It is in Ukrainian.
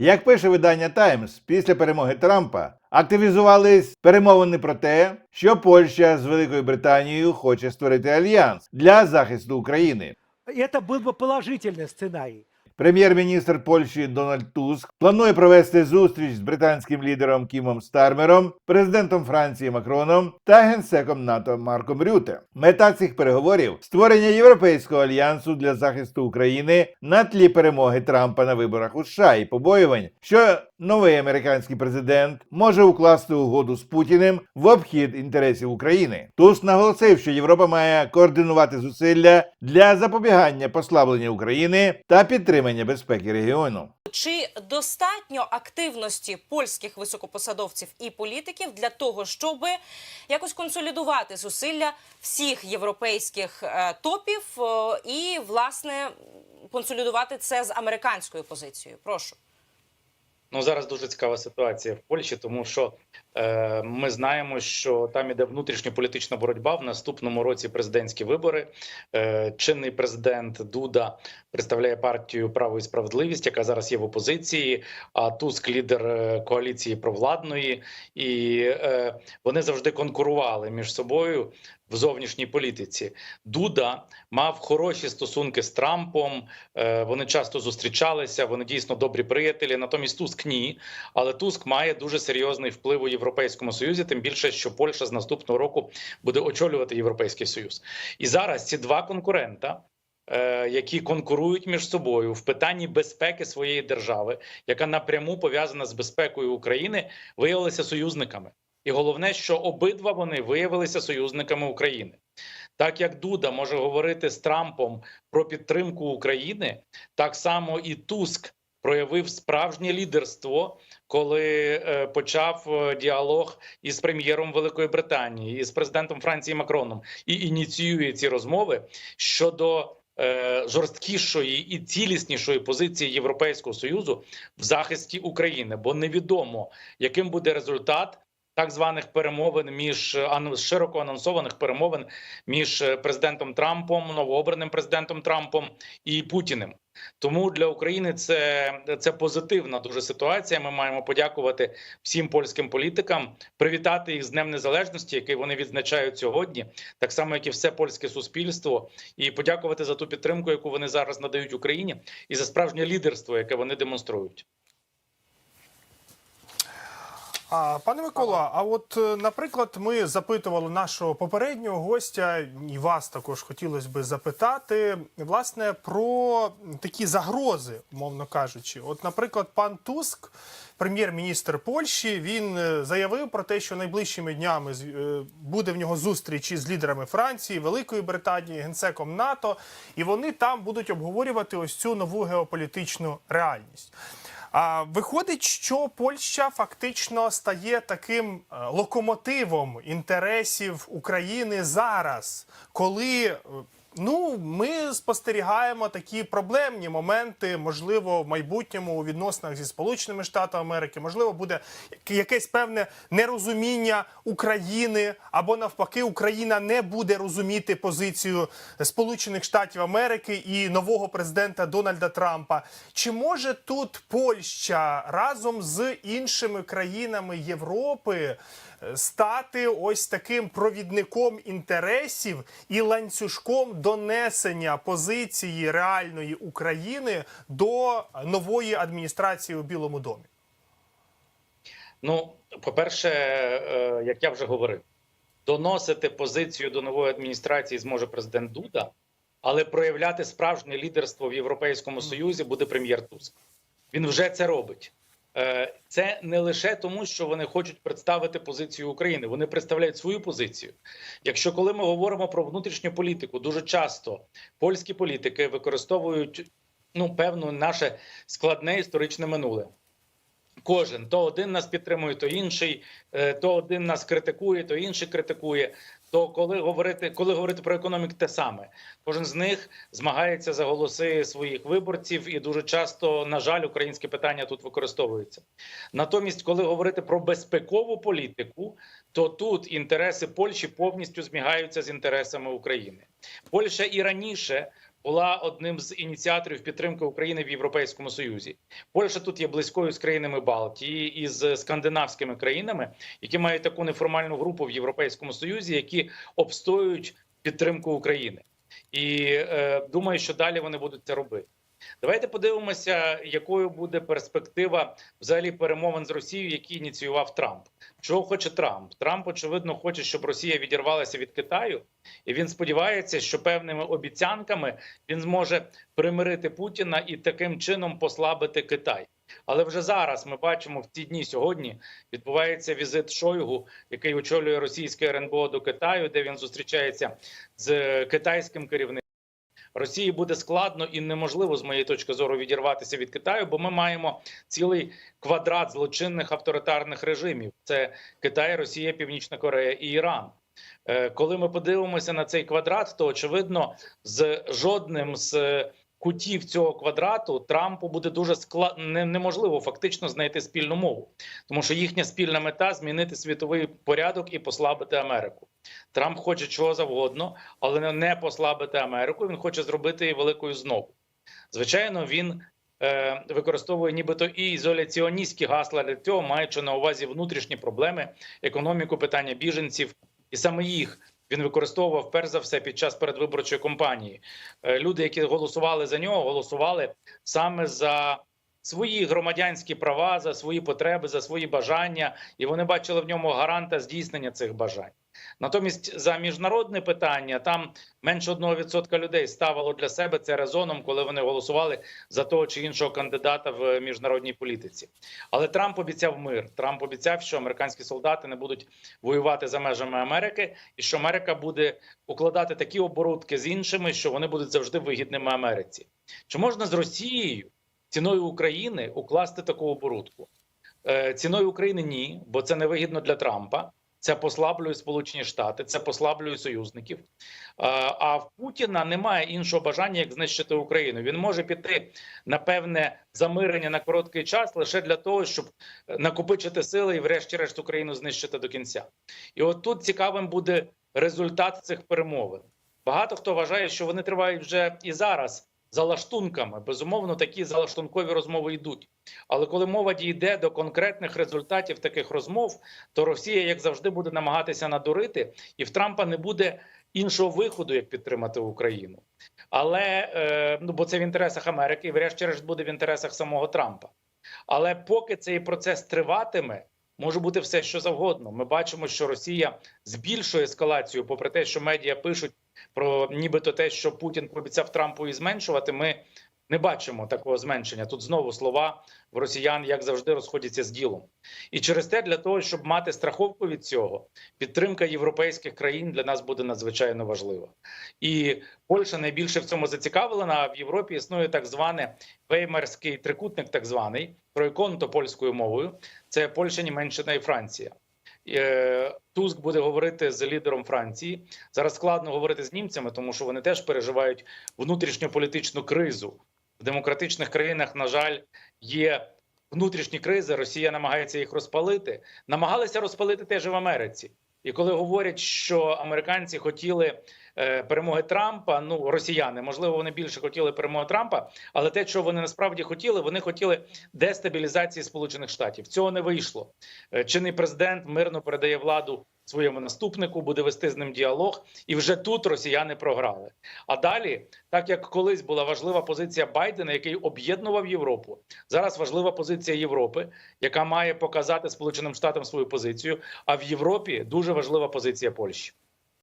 Як пише видання Таймс, після перемоги Трампа активізувались перемовини про те, що Польща з Великою Британією хоче створити альянс для захисту України. Это был бы положительный сценарий. Прем'єр-міністр Польщі Дональд Туск планує провести зустріч з британським лідером Кімом Стармером, президентом Франції Макроном та генсеком НАТО Марком Рюте. Мета цих переговорів створення європейського альянсу для захисту України на тлі перемоги Трампа на виборах у США і побоювань, що новий американський президент може укласти угоду з Путіним в обхід інтересів України. Туск наголосив, що Європа має координувати зусилля для запобігання послаблення України та підтримання безпеки регіону. Чи достатньо активності польських високопосадовців і політиків для того, щоб якось консолідувати зусилля всіх європейських е, топів е, і власне консолідувати це з американською позицією? Прошу. Ну зараз дуже цікава ситуація в Польщі, тому що ми знаємо, що там іде внутрішньополітична боротьба. В наступному році президентські вибори. Е, чинний президент Дуда представляє партію Право і справедливість, яка зараз є в опозиції. А Туск лідер е, коаліції провладної, і е, вони завжди конкурували між собою в зовнішній політиці. Дуда мав хороші стосунки з Трампом. Е, вони часто зустрічалися. Вони дійсно добрі приятелі. Натомість Туск ні. Але Туск має дуже серйозний вплив у Європейському Союзі. Тим більше, що Польща з наступного року буде очолювати Європейський Союз. І зараз ці два конкурента. е, Які конкурують між собою в питанні безпеки своєї держави, яка напряму пов'язана з безпекою України, виявилися союзниками. І головне, що обидва вони виявилися союзниками України. Так як Дуда може говорити з Трампом про підтримку України, так само і Туск проявив справжнє лідерство, коли е, почав е, діалог із прем'єром Великої Британії і з президентом Франції Макроном і ініціює ці розмови щодо. е, Жорсткішої і ціліснішої позиції Європейського союзу в захисті України, бо невідомо, яким буде результат так званих перемовин між широко анонсованих перемовин між президентом Трампом, новообраним президентом Трампом і Путіним. Тому для України це, це позитивна дуже ситуація. Ми маємо подякувати всім польським політикам, привітати їх з Днем Незалежності, який вони відзначають сьогодні, так само як і все польське суспільство, і подякувати за ту підтримку, яку вони зараз надають Україні, і за справжнє лідерство, яке вони демонструють. А пане Микола, а от, е, наприклад, ми запитували нашого попереднього гостя, і вас також хотілося би запитати, власне, про такі загрози, мовно кажучи. От, наприклад, пан Туск, прем'єр-міністр Польщі, він е, заявив про те, що найближчими днями е, буде в нього зустріч із лідерами Франції, Великої Британії, генсеком НАТО, і вони там будуть обговорювати ось цю нову геополітичну реальність. А виходить, що Польща фактично стає таким е, локомотивом інтересів України зараз, коли е, ну ми спостерігаємо такі проблемні моменти, можливо, в майбутньому у відносинах зі Сполученими Штатами Америки, можливо, буде якесь певне нерозуміння України, або навпаки, Україна не буде розуміти позицію Сполучених Штатів Америки і нового президента Дональда Трампа. Чи може тут Польща разом з іншими країнами Європи стати ось таким провідником інтересів і ланцюжком донесення позиції реальної України до нової адміністрації у Білому домі? Ну, по-перше, е, як я вже говорив, доносити позицію до нової адміністрації зможе президент Дуда, але проявляти справжнє лідерство в Європейському Союзі буде прем'єр Туск. Він вже це робить. Е, Це не лише тому, що вони хочуть представити позицію України. Вони представляють свою позицію. Якщо коли ми говоримо про внутрішню політику, дуже часто польські політики використовують ну певно наше складне історичне минуле. Кожен то один нас підтримує, то інший, е, то один нас критикує, то інший критикує. То коли говорити, коли говорити про економіку, те саме кожен з них змагається за голоси своїх виборців, і дуже часто, на жаль, українське питання тут використовується. Натомість, коли говорити про безпекову політику, то тут інтереси Польщі повністю змігаються з інтересами України. Польща і раніше була одним з ініціаторів підтримки України в Європейському Союзі. Польща тут є близькою з країнами Балтії і з скандинавськими країнами, які мають таку неформальну групу в Європейському Союзі, які обстоюють підтримку України. І е, думаю, що далі вони будуть це робити. Давайте подивимося, якою буде перспектива взагалі перемовин з Росією, які ініціював Трамп. Чого хоче Трамп? Трамп очевидно хоче, щоб Росія відірвалася від Китаю, і він сподівається, що певними обіцянками він зможе примирити Путіна і таким чином послабити Китай. Але вже зараз ми бачимо в ці дні сьогодні відбувається візит Шойгу, який очолює російське РНБО до Китаю, де він зустрічається з китайським керівником. Росії буде складно і неможливо з моєї точки зору відірватися від Китаю, бо ми маємо цілий квадрат злочинних авторитарних режимів: це Китай, Росія, Північна Корея і Іран. Е, Коли ми подивимося на цей квадрат, то очевидно, з жодним з кутів цього квадрату Трампу буде дуже склад... неможливо фактично знайти спільну мову, тому що їхня спільна мета змінити світовий порядок і послабити Америку. Трамп хоче чого завгодно, але не- послабити Америку. Він хоче зробити її великою знову. Звичайно, він е, використовує нібито і ізоляціоністські гасла для цього, маючи на увазі внутрішні проблеми, економіку, питання біженців, і саме їх він використовував перш за все під час передвиборчої кампанії. Е, люди, які голосували за нього, голосували саме за. Свої громадянські права за свої потреби, за свої бажання, і вони бачили в ньому гаранта здійснення цих бажань. Натомість за міжнародне питання там менше 1% людей ставило для себе це резоном, коли вони голосували за того чи іншого кандидата в міжнародній політиці. Але Трамп обіцяв мир. Трамп обіцяв, що американські солдати не будуть воювати за межами Америки, і що Америка буде укладати такі оборудки з іншими, що вони будуть завжди вигідними Америці. Чи можна з Росією ціною України укласти таку оборудку? Е, Ціною України ні, бо це невигідно для Трампа. Це послаблює Сполучені Штати, це послаблює союзників. А в Путіна немає іншого бажання, як знищити Україну. Він може піти на певне замирення на короткий час лише для того, щоб накопичити сили і, врешті-решт, Україну знищити до кінця. І от тут цікавим буде результат цих перемовин. Багато хто вважає, що вони тривають вже і зараз за лаштунками. Безумовно, такі залаштункові розмови йдуть. Але коли мова дійде до конкретних результатів таких розмов, то Росія, як завжди, буде намагатися надурити, і в Трампа не буде іншого виходу, як підтримати Україну. Але е, ну бо це в інтересах Америки, і врешті-решт буде в інтересах самого Трампа. Але поки цей процес триватиме. Може бути все, що завгодно. Ми бачимо, що Росія збільшує ескалацію, попри те, що медіа пишуть про нібито те, що Путін пообіцяв Трампу і зменшувати. Ми не бачимо такого зменшення. Тут знову слова в росіян, як завжди, розходяться з ділом. І через те, для того, щоб мати страховку від цього, підтримка європейських країн для нас буде надзвичайно важлива. І Польща найбільше в цьому зацікавлена. А в Європі існує так званий веймарський трикутник, так званий тройконто польською мовою. Це Польща, Німеччина і Франція. Е, Туск буде говорити з лідером Франції. Зараз складно говорити з німцями, тому що вони теж переживають внутрішньополітичну кризу. В демократичних країнах, на жаль, є внутрішні кризи. Росія намагається їх розпалити. Намагалися розпалити теж і в Америці. І коли говорять, що американці хотіли е, перемоги Трампа, ну росіяни, можливо, вони більше хотіли перемоги Трампа, але те, що вони насправді хотіли, вони хотіли дестабілізації Сполучених Штатів. Цього не вийшло. Е, Чинний президент мирно передає владу своєму наступнику, буде вести з ним діалог, і вже тут росіяни програли. А далі, так як колись була важлива позиція Байдена, який об'єднував Європу, зараз важлива позиція Європи, яка має показати Сполученим Штатам свою позицію. А в Європі дуже важлива позиція Польщі.